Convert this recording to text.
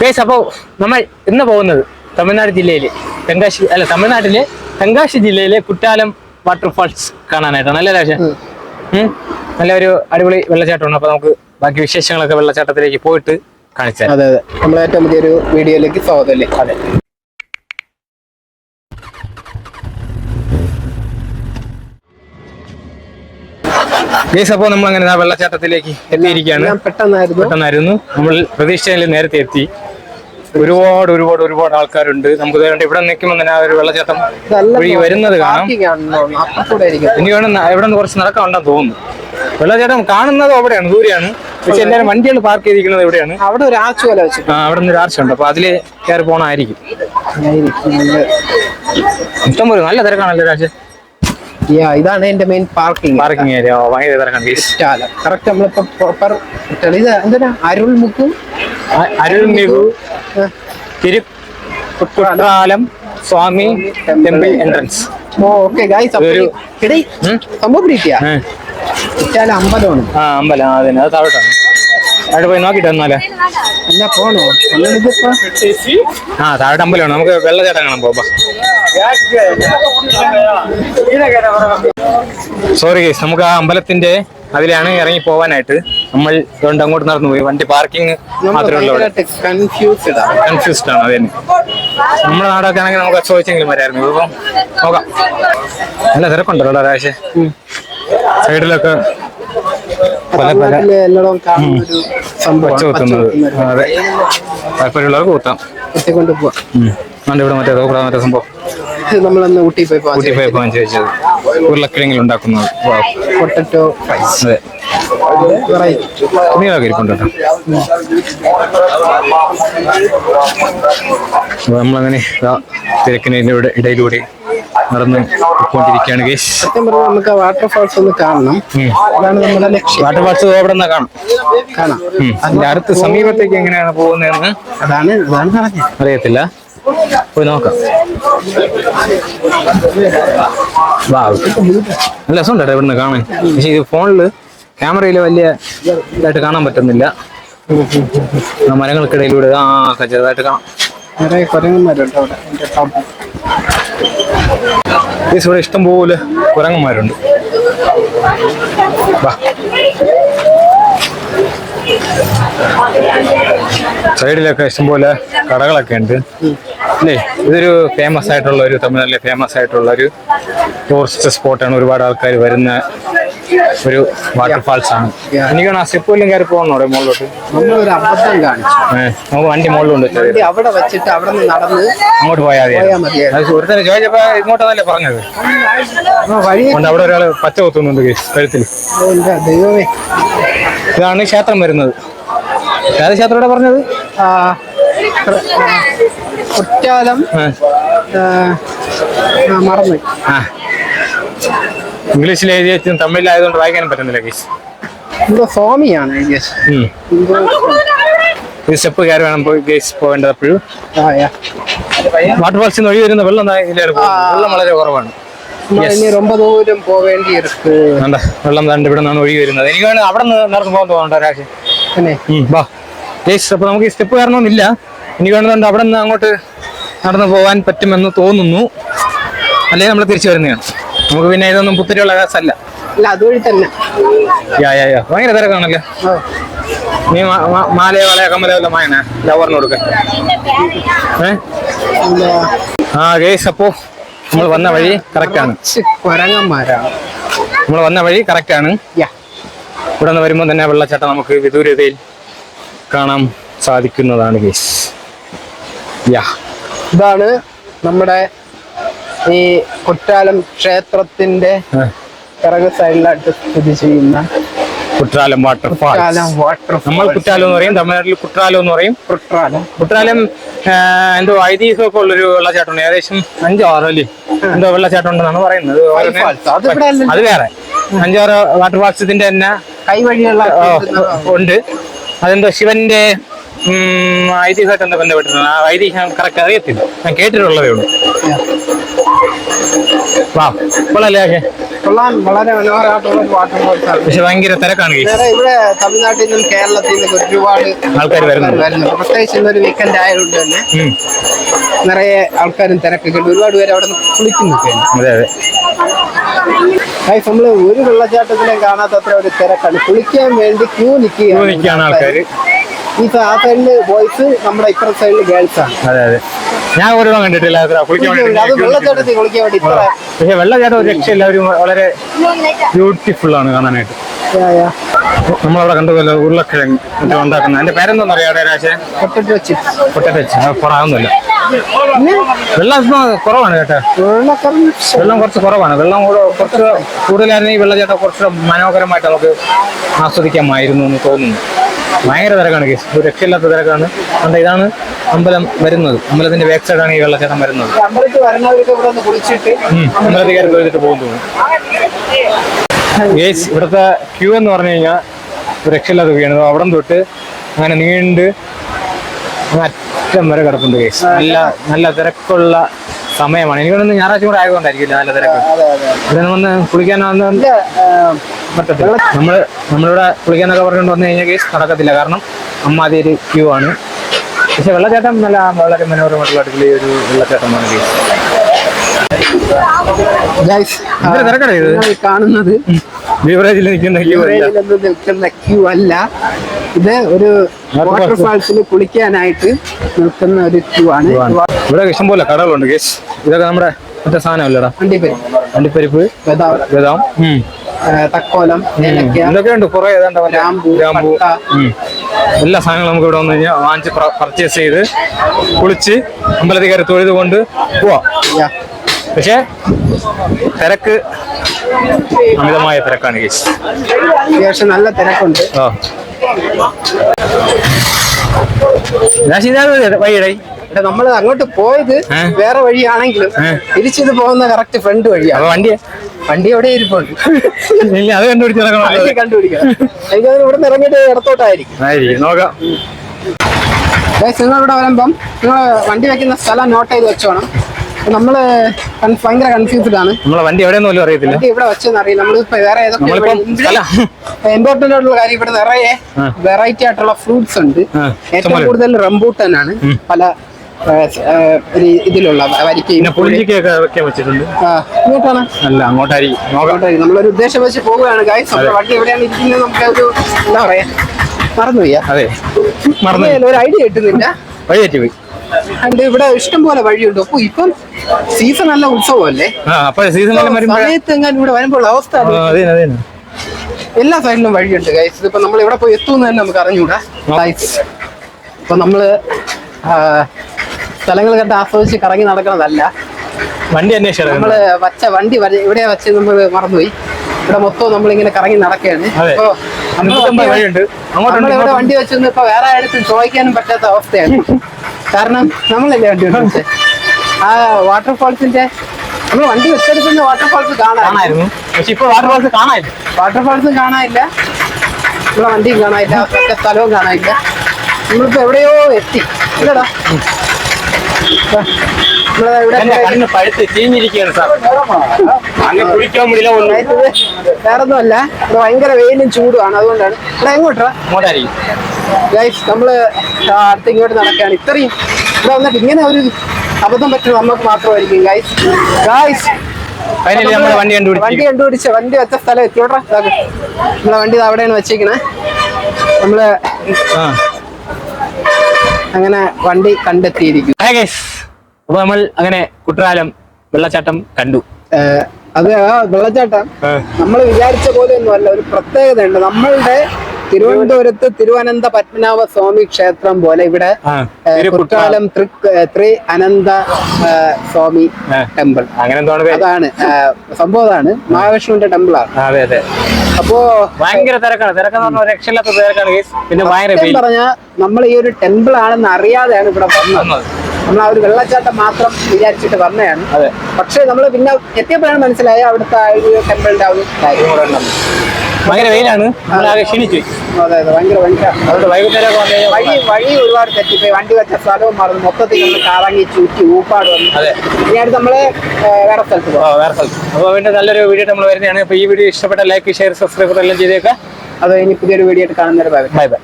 Guys അപ്പോൾ നമ്മൾ ഇന്ന് പോകുന്നത് തമിഴ്നാട് ജില്ലയിൽ തെങ്കാശി അല്ല തമിഴ്നാട്ടിലെ തെങ്കാശി ജില്ലയിലെ കുറ്റാലം വാട്ടർഫാൾസ് കാണാനായിട്ടാണ്. അല്ലേ നല്ല ഒരു അടിപൊളി വെള്ളച്ചാട്ടമാണ്. അപ്പോൾ നമുക്ക് ബാക്കി വിശേഷങ്ങളൊക്കെ വെള്ളച്ചാട്ടത്തിലേക്ക് പോയിട്ട് കാണിച്ചു അതെ അതെ. നമ്മളേറ്റവും പുതിയൊരു വീഡിയോയിലേക്ക് സ്വാഗതം അല്ലേ? അതെ. ഗൈസ് അപ്പോൾ നമ്മൾ അങ്ങനെ വെള്ളച്ചാട്ടത്തിലേക്ക് എത്തിയിരിക്കുകയാണ്. പെട്ടെന്നായിരുന്നു. പെട്ടെന്നായിരുന്നു. നമ്മൾ പ്രതീക്ഷയിൽ നേരത്തെ എത്തി. ഒരുപാട് ഒരുപാട് ഒരുപാട് ആൾക്കാരുണ്ട്. നമുക്ക് ദേ കണ്ടോ ഇവിടെ നിൽക്കുമ്പോൾ തന്നെ ആ ഒരു വെള്ളച്ചാട്ടം വരുന്നത് കാണാം. ഇനി വേണം ഇവിടെ നിന്ന് കുറച്ച് നടക്കാനുണ്ടെന്ന് തോന്നുന്നു. വെള്ളച്ചാട്ടം കാണുന്നത് അവിടെയാണ് ദൂരെയാണ്. പക്ഷെ എല്ലാവരും വണ്ടികൾ പാർക്ക് ചെയ്തിരിക്കുന്നത് എവിടെയാണ് അവിടെ ഒരു ആർച്ച് പോലെ ആ അവിടെ നിന്ന് ഒരു ആർച്ചുണ്ട് അപ്പൊ അതിൽ കയറി പോണായിരിക്കും. ഇഷ്ടംപോലെ നല്ല തിരക്കാണല്ലോ രാജ്യം ഇതാണ് എന്റെ മെയിൻ പാർക്കിംഗ് പാർക്കിംഗ് ഏരിയ ഭയങ്കര കറക്റ്റ് നമ്മളിപ്പോ പ്രോപ്പർ ഇത് എന്തിനാ? Arulmigu Thiru Kuttalam Swami temple entrance okay guys ഒരു- ഇടയി സംഭവം കിട്ടിയാ അമ്പലമാണ്. ആ അമ്പലം. അതന്നെ. അത് താഴോട്ടാണ്. അവിടെ പോയി നോക്കിട്ട് വന്നാലേ? അല്ല പോണോ? ആ താഴെ അമ്പലമാണ് നമുക്ക് വെള്ളച്ചാട്ടം കാണാൻ പോവാ സോറി ഗൈസ് നമുക്ക് ആ അമ്പലത്തിന്റെ അതിലാണ് ഇറങ്ങി പോവാനായിട്ട് നമ്മൾ അതുകൊണ്ട് അങ്ങോട്ട് നടന്നു പോയി. വണ്ടി പാർക്കിംഗ് മാത്രമേ ഉള്ളൂ അവിടെ. കൺഫ്യൂസ്ഡ് ആണ്. അതന്നെ നമ്മുടെ നാടൊക്കെ ആണെങ്കിൽ നമുക്ക് ചോദിച്ചെങ്കിലും വരായിരുന്നു ഇപ്പം നോക്കാം. നല്ല തിരക്കുണ്ടല്ലോ ഒരാഴ്ച? സൈഡിലൊക്കെ അതെ. കുത്താം. പോവാം. അതുകൊണ്ട് ഇവിടെ മറ്റേ തോക്കട മറ്റേ സംഭവം? നമ്മളന്ന് ഊട്ടി പോയി ഊട്ടി പോയി ഞാൻ ചോദിച്ചത് ഉരുളക്കിഴങ്ങിൽ ഉണ്ടാക്കുന്നത് പൊട്ടറ്റോ ഫ്രൈസ് അതെ. തുണികളൊക്കെ ഇരിപ്പുണ്ട് കേട്ടോ. അപ്പൊ നമ്മളങ്ങനെ ദാ ഇടയിലൂടെ നടന്ന് പോയിക്കൊണ്ടിരിക്കുകയാണ് ഗേസ് സത്യം പറഞ്ഞാൽ നമുക്ക് വാട്ടർഫാൾസ് ഒന്ന് കാണണം. അതാണ് നമ്മുടെ ലക്ഷ്യം. വാട്ടർഫാൾസ് അവിടെ നിന്നാ കാണാം? കാണാം. അതിന്റെ അടുത്ത് സമീപത്തേക്ക് എങ്ങനെയാണ് പോകുന്നതെന്ന്? അതാണ് അതാണ് പറഞ്ഞത്. അറിയത്തില്ല. പോയി നോക്കാം. നല്ല രസമുണ്ട് ഇവിടുന്ന് കാണാൻ. പക്ഷെ ഇത് ഫോണിൽ ക്യാമറയിൽ വലിയ ഇതായിട്ട് കാണാൻ പറ്റുന്നില്ല. മരങ്ങൾക്കിടയിലൂടെ ആ ചെറുതായിട്ട് കാണാം. കുരങ്ങന്മാരുണ്ട് അവിടെ. ഈ ഇവിടെ ഇഷ്ടം പോലെ കുരങ്ങന്മാരുണ്ട്. സൈഡിലൊക്കെ ഇഷ്ടംപോലെ കടകളൊക്കെ ഉണ്ട്. അല്ലേ ഇതൊരു ഫേമസ് ആയിട്ടുള്ള ഒരു തമിഴ്നാട്ടിലെ ഫേമസ് ആയിട്ടുള്ള ഒരു ടൂറിസ്റ്റ് സ്പോട്ടാണ് ഒരുപാട് ആൾക്കാർ വരുന്ന ഒരു വാട്ടർഫാൾസ് ആണ്. എനിക്ക് ആ സ്റ്റെപ്പ് വല്ലതും കയറി പോകണോ അവിടെ മുകളിലോട്ട്? നമ്മളൊരു അബദ്ധം കാണിച്ചു. നമുക്ക് വണ്ടി മുകളിലുണ്ട് ഉണ്ട് അവിടെ വെച്ചിട്ട് അവിടെ നിന്ന് നടന്ന് അങ്ങോട്ട് പോയാൽ മതി. ഒരുത്തരം ചോദിച്ചപ്പോ ഇങ്ങോട്ടാന്നല്ലേ പറഞ്ഞത്? അവിടെ ഒരാൾ പച്ച കൊത്തുന്നുണ്ട് കഴുത്തിൽ. ദൈവമേ. ഇതാണ് ക്ഷേത്രം വരുന്നത്. ഏത് ക്ഷേത്രം ഇവിടെ പറഞ്ഞത്? കുറ്റാലം മറന്നു. ആ. ഇംഗ്ലീഷിൽ എഴുതിയും വെച്ചും തമിഴിലായതുകൊണ്ട് വായിക്കാനും പറ്റുന്നില്ല കേസ് സ്വാമിയാണ് സ്റ്റെപ്പ് കയറി വേണം പോയി കേസ് പോകേണ്ടത് എപ്പോഴും വാട്ടർ ഫാൾസിൽ നിന്ന് ഒഴി വരുന്ന വെള്ളം വെള്ളം വളരെ കുറവാണ്. ரொம்ப വെള്ളം താണ്ട് ഇവിടെ നിന്നാണ് ഒഴി വരുന്നത്. എനിക്ക് വേണം അവിടെ നിന്ന് നടന്നു പോകാൻ തോന്നുന്നു ഒരാശം അപ്പൊ നമുക്ക് ഈ സ്റ്റെപ്പ് കയറണമെന്നില്ല എനിക്ക് വേണമെന്ന് അവിടെ നിന്ന് അങ്ങോട്ട് നടന്നു പോകാൻ പറ്റുമെന്ന് തോന്നുന്നു. അല്ലെങ്കിൽ നമ്മൾ തിരിച്ചു വരുന്നതാണ്. നമുക്ക് പിന്നെ ഇതൊന്നും പുത്തിരിയുള്ള കാസല്ല അല്ല അതുവഴി തന്നെ. യാ യാ യാ. ഭയങ്കര തിരക്കാണല്ലേ. നീ മാലയെ വളയോ കമ്മലോ മായന? ലവറിന് കൊടുക്ക ഏ? എന്താ, ആ ഗേസ് അപ്പോ നമ്മൾ വന്ന വഴി കറക്റ്റാണ് കുരങ്ങന്മാരാണ് നമ്മൾ വന്ന വഴി കറക്റ്റാണ് ഇവിടെ നിന്ന് വരുമ്പോൾ തന്നെ വെള്ളച്ചാട്ടം നമുക്ക് വിദൂരതയിൽ കാണാൻ സാധിക്കുന്നതാണ് ഗേസ് യാ. ഇതാണ് നമ്മുടെ ഈ കുറ്റാലം ക്ഷേത്രത്തിന്റെ പിറക് സൈഡിലായിട്ട് സ്ഥിതി ചെയ്യുന്ന കുട്രാലം വാട്ടർഫാൾ വാട്ടർ നമ്മൾ കുറ്റാലം എന്ന് പറയും തമിഴ്നാട്ടിൽ കുറ്റാലം എന്ന് പറയും. കുറ്റാലം. ആ, എന്തോ ഐതിഹ്യമൊക്കെ ഉള്ളൊരു വെള്ളച്ചാട്ടമുണ്ട് ഏകദേശം അഞ്ചോ ആറോ അല്ലേ എന്തോ വെള്ളച്ചാട്ടം ഉണ്ടെന്നാണ് പറയുന്നത് അത് വേറെ. അഞ്ചാറ് വാട്ടർ ഫാൾസിന്റെ തന്നെ കൈവഴിയുള്ള ഉണ്ട്. അതെന്തോ ശിവന്റെ ഐതിഹ്യമായിട്ട് എന്താ ബന്ധപ്പെട്ടിട്ടുണ്ട്. ആ ഐതിഹ്യം കറക്റ്റ് അറിയത്തില്ല. ഞാൻ കേട്ടിട്ടുള്ളതേ ഉള്ളൂ. വാ കൊള്ളല്ലേ ആശേ കൊള്ളാൻ വളരെ മനോഹരമായിട്ടുള്ള ആണ് പക്ഷെ ഭയങ്കര തിരക്കാണ് ഇവിടെ തമിഴ്നാട്ടിൽ നിന്നും കേരളത്തിൽ നിന്നും ഒരുപാട് ആൾക്കാർ വരുന്നു പ്രത്യേകിച്ച് ഇന്നൊരു വീക്കെൻഡ് ആയതുകൊണ്ട് തന്നെ. നിറയെ ആൾക്കാരും തിരക്കൊക്കെ ഉണ്ട് ഒരുപാട് പേര് അവിടെ നിന്ന് കുളിക്കുന്നൊക്കെ അതെ അതെ. ഗൈസ് നമ്മൾ ഒരു വെള്ളച്ചാട്ടത്തിലും കാണാത്തത്ര ഒരു തിരക്കാണ്. കുളിക്കാൻ വേണ്ടി ക്യൂ ക്യൂ നിൽക്കുകയാണ് ആൾക്കാര്. ഈ ആ സൈഡിൽ ബോയ്സ് നമ്മുടെ ഇപ്പുറത്തെ സൈഡിൽ ഗേൾസ് ആണ്. അതെ അതെ. ഞാൻ ഒരിടം കണ്ടിട്ടില്ല കുളിക്കാൻ അത് വെള്ളച്ചാട്ടത്തിൽ കുളിക്കാൻ വേണ്ടി ഇത്ര പക്ഷെ വെള്ളച്ചാട്ടം ഒരു രക്ഷയില്ല ഒരു വളരെ ബ്യൂട്ടിഫുൾ ആണ് കാണാനായിട്ട്. നമ്മളവിടെ കണ്ടുപോലെ ഉരുളക്കിഴങ്ങ് മറ്റേ ഉണ്ടാക്കുന്നത്. എന്റെ പേരെന്തോന്ന് അറിയാം രാശേ Potato chips. പൊട്ടറ്റച്ച് പറയാവുന്നില്ല വെള്ളം കുറവാണ് കേട്ടോ വെള്ളം കുറച്ച് കുറവാണ്. വെള്ളം കൂടെ കുറച്ച് കൂടുതലായിരുന്നു ഈ വെള്ളച്ചാട്ടം കുറച്ച് മനോഹരമായിട്ട് നമുക്ക് ആസ്വദിക്കാമായിരുന്നു എന്ന് തോന്നുന്നു. ഭയങ്കര തിരക്കാണ് കേസ്. ഒരു രക്ഷയില്ലാത്ത തിരക്കാണ്. അതുകൊണ്ട് ഇതാണ് അമ്പലം വരുന്നത്. അമ്പലത്തിന്റെ ബാക്ക് സൈഡാണ് ഈ വെള്ളച്ചാട്ടം വരുന്നത്. അമ്പലത്തിൽ കയറി പോകും തോന്നുന്നു. ഗേസ് ഇവിടുത്തെ ക്യൂ എന്ന് പറഞ്ഞു കഴിഞ്ഞാൽ ഒരു രക്ഷയില്ലാത്ത ക്യൂ ആണ്. അവിടം തൊട്ട് അങ്ങനെ നീണ്ട് അറ്റം വരെ കിടപ്പുണ്ട് കേസ് നല്ല നല്ല തിരക്കുള്ള സമയമാണ്. എനിക്ക് തോന്നുന്നു ഞായറാഴ്ച കൂടെ ആയതുകൊണ്ടായിരിക്കില്ല നല്ല തിരക്ക്? ഇവിടെ വന്ന് കുളിക്കാൻ വന്ന് പറ്റത്തില്ല നമ്മൾ നമ്മളിവിടെ കുളിക്കാനൊക്കെ പറഞ്ഞുകൊണ്ട് വന്നു കഴിഞ്ഞാൽ കേസ് നടക്കത്തില്ല. കാരണം അമ്മാതിരി ഒരു ക്യൂ ആണ്. പക്ഷെ വെള്ളച്ചാട്ടം നല്ല വളരെ മനോഹരമായിട്ടുള്ള അടിപൊളി ഒരു വെള്ളച്ചാട്ടമാണ് കേസ് കാണുന്നത്? ബീവറേജിൽ നിൽക്കുന്ന നിൽക്കുന്ന ക്യൂ അല്ല. ഇത് ഒരു വാട്ടർഫാൾസിൽ കുളിക്കാനായിട്ട് നിൽക്കുന്ന ഒരു ക്യൂ ആണ്. ഇവിടെ ഇഷ്ടംപോലെ കടകളുണ്ട് കേസ് ഇതൊക്കെ നമ്മുടെ മറ്റേ സാധനമല്ലടാ. അണ്ടിപ്പരിപ്പ് ബദാം. ബദാം. തക്കോലം കുറെ ഏതാണ്ട് ഗ്രാമ്പൂ, ഗ്രാമ്പൂ. എല്ലാ സാധനങ്ങളും നമുക്ക് ഇവിടെ വന്നു കഴിഞ്ഞാൽ വാങ്ങിച്ച് പർച്ചേസ് ചെയ്ത് കുളിച്ച് അമ്പലത്തിൽ കയറി തൊഴുത് കൊണ്ട് പോവാം. പക്ഷേ തിരക്ക് അമിതമായ തിരക്കാണ് കേസ് അത്യാവശ്യം നല്ല തിരക്കുണ്ട്. ആ. വൈകിടേ ഇവിടെ നമ്മൾ അങ്ങോട്ട് പോയത് വേറെ വഴിയാണെങ്കിലും? തിരിച്ചിത് പോകുന്ന കറക്റ്റ് ഫ്രണ്ട് വഴിയാണ് വണ്ടി വണ്ടി എവിടെ ഇരിപ്പുണ്ട്? അത് കണ്ടുപിടിക്കണം. എനിക്ക് ഇവിടെ നിന്ന് ഇറങ്ങിയിട്ട് ഇടത്തോട്ടായിരിക്കും. നോക്കാം. നിങ്ങൾ ഇവിടെ വരുമ്പം നിങ്ങൾ വണ്ടി വെക്കുന്ന സ്ഥലം നോട്ട് ചെയ്ത് വെച്ചോണം. നമ്മൾ ഭയങ്കര കൺഫ്യൂസ്ഡ് ആണ്. നമ്മളെ വണ്ടി എവിടെ പോലും അറിയത്തില്ല. ഇവിടെ വെച്ചെന്ന് അറിയില്ല. നമ്മളിപ്പോ വേറെ ഏതൊക്കെ ഇമ്പോർട്ടന്റ് ആയിട്ടുള്ള കാര്യം ഇവിടെ നിറയെ വെറൈറ്റി ആയിട്ടുള്ള ഫ്രൂട്ട്സ് ഉണ്ട്. ഏറ്റവും കൂടുതൽ റംബൂട്ടൻ ആണ്. പല ഇതിലുള്ള വരിക്കയും ഇങ്ങോട്ടാണ്. അല്ല അങ്ങോട്ടായിരിക്കും അങ്ങോട്ടായിരിക്കും. നമ്മളൊരു ഉദ്ദേശം വെച്ച് പോവുകയാണ് ഗൈസ് നമ്മുടെ വണ്ടി എവിടെയാണ് ഇരിക്കുന്നത് നമുക്ക് ഒരു എന്താ പറയാ? മറന്നുപോയ. അതെ. മറന്നു. ഒരു ഐഡിയ കിട്ടുന്നില്ല. വഴി തെറ്റി പോയി അണ്ട് ഇവിടെ ഇഷ്ടം പോലെ വഴിയുണ്ട്. അപ്പൊ ഇപ്പം സീസൺ നല്ല ഉത്സവമല്ലേ? അപ്പൊ സമയത്ത് എങ്ങാനും ഇവിടെ വരുമ്പോൾ അവസ്ഥ എല്ലാ സൈഡിലും വഴിയുണ്ട് ഗൈസ് ഇതിപ്പോ നമ്മൾ ഇവിടെ പോയി എത്തുമെന്ന് തന്നെ നമുക്ക് അറിഞ്ഞൂടാ ഗൈസ് ഇപ്പൊ നമ്മൾ സ്ഥലങ്ങൾ കണ്ട് ആസ്വദിച്ച് കറങ്ങി നടക്കണതല്ല. വണ്ടി അന്വേഷിച്ചാണ് നമ്മൾ വച്ച വണ്ടി ഇവിടെ വെച്ച് നമ്മൾ മറന്നുപോയി. ഇവിടെ മൊത്തം നമ്മളിങ്ങനെ കറങ്ങി നടക്കുകയാണ്. വഴിയുണ്ട്. നമ്മളിവിടെ വണ്ടി വെച്ചൊന്നും ഇപ്പൊ വേറെ ആയിടത്തും ചോദിക്കാനും പറ്റാത്ത അവസ്ഥയാണ്. കാരണം നമ്മളല്ലേ വണ്ടി വെച്ചത് ആ വാട്ടർഫാൾസിന്റെ നമ്മൾ വണ്ടി വെച്ചെടുക്കുന്ന വാട്ടർഫാൾസ് കാണാമായിരുന്നു പക്ഷെ ഇപ്പൊ ഫാൾസ് കാണാനില്ല. വാട്ടർഫാൾസും കാണാനില്ല. നമ്മളെ വണ്ടിയും കാണാനില്ല. സ്ഥലവും കാണാനില്ല. നമ്മളിപ്പോ എവിടെയോ എത്തി. ഇല്ലടാ ദാ, നമ്മളിതാ ഇവിടെ എന്റെ കണ്ണ് പഴുത്ത് ചീഞ്ഞിരിക്കുകയാണ് സാർ. അങ്ങ് കുളിക്കാൻ മുടിയില്ല ഒന്നും. വേറൊന്നുമല്ല. ഇവിടെ ഭയങ്കര വെയിലും ചൂടുമാണ്. അതുകൊണ്ടാണ്. ഇവിടെ എങ്ങോട്ടാ ഗൈസ് നമ്മൾ അടുത്ത് ഇങ്ങോട്ട് നടക്കുകയാണ്. ഇത്രയും ഇവിടെ വന്നിട്ട് ഇങ്ങനെ ഒരു അബദ്ധം പറ്റുന്നത് നമുക്ക് മാത്രമായിരിക്കും ഗൈസ്. ഗൈസ് വണ്ടി കണ്ടുപിടിച്ചു വണ്ടി വെച്ച സ്ഥലം എത്തിയോട്ടെ നമ്മളെ വണ്ടി അവിടെയാണ് വെച്ചേക്കണേ നമ്മൾ അങ്ങനെ വണ്ടി കണ്ടെത്തിയിരിക്കും അപ്പൊ നമ്മൾ അങ്ങനെ കുട്ടനാലം വെള്ളച്ചാട്ടം കണ്ടു. അതെ അത് ആ വെള്ളച്ചാട്ടം. നമ്മൾ വിചാരിച്ച പോലെ ഒന്നും അല്ല ഒരു പ്രത്യേകത ഉണ്ട് നമ്മളുടെ തിരുവനന്തപുരത്ത് തിരുവനന്ത പത്മനാഭ സ്വാമി ക്ഷേത്രം പോലെ ഇവിടെ കുറ്റാലം ത്രി അനന്ത സ്വാമി ടെമ്പിൾ. അങ്ങനെ അതാണ് സംഭവം അതാണ്. മഹാവിഷ്ണുവിന്റെ ടെമ്പിൾ ആണ് അതെ അതെ. അപ്പോ ഭയങ്കര തിരക്കാണ്. തിരക്കെന്ന് രക്ഷയില്ലാത്ത തിരക്കാണ് പിന്നെ ഭയങ്കര പറഞ്ഞാൽ നമ്മൾ ഈ ഒരു ടെമ്പിൾ ആണെന്ന് അറിയാതെയാണ് ഇവിടെ വന്നത്. നമ്മൾ ആ ഒരു വെള്ളച്ചാട്ടം മാത്രം വിചാരിച്ചിട്ട് വന്നതാണ്. അതെ. പക്ഷേ നമ്മൾ പിന്നെ എത്തിയപ്പോഴാണ് മനസ്സിലായ അവിടുത്തെ ആ ഒരു ടെമ്പിളിന്റെ ആ ഒരു കാര്യം. ഭയങ്കര വെയിലാണ്. നമ്മളാകെ ക്ഷണിച്ചു. അതെ അതെ ഭയങ്കര അതുകൊണ്ട് വൈകുന്നേരം വഴി വഴി ഒരുപാട് തെറ്റിപ്പോയി. വണ്ടി വെച്ച സ്ഥലവും മറന്നു. മൊത്തത്തിൽ നമ്മൾ കറങ്ങി ചുറ്റി ഊപ്പാട് വന്നു. അതെ. ഇനി അടുത്ത് നമ്മൾ വേറെ സ്ഥലത്ത് പോകാം വേറെ സ്ഥലത്ത്. അപ്പോൾ വീണ്ടും നല്ലൊരു വീഡിയോ നമ്മൾ വരുന്നതാണ്. അപ്പോൾ ഈ വീഡിയോ ഇഷ്ടപ്പെട്ട ലൈക്ക് ഷെയർ സബ്സ്ക്രൈബ് എല്ലാം ചെയ്തേക്കാം. അത് ഇനി പുതിയൊരു വീഡിയോ ആയിട്ട് കാണുന്നൊരു ബൈ ബൈ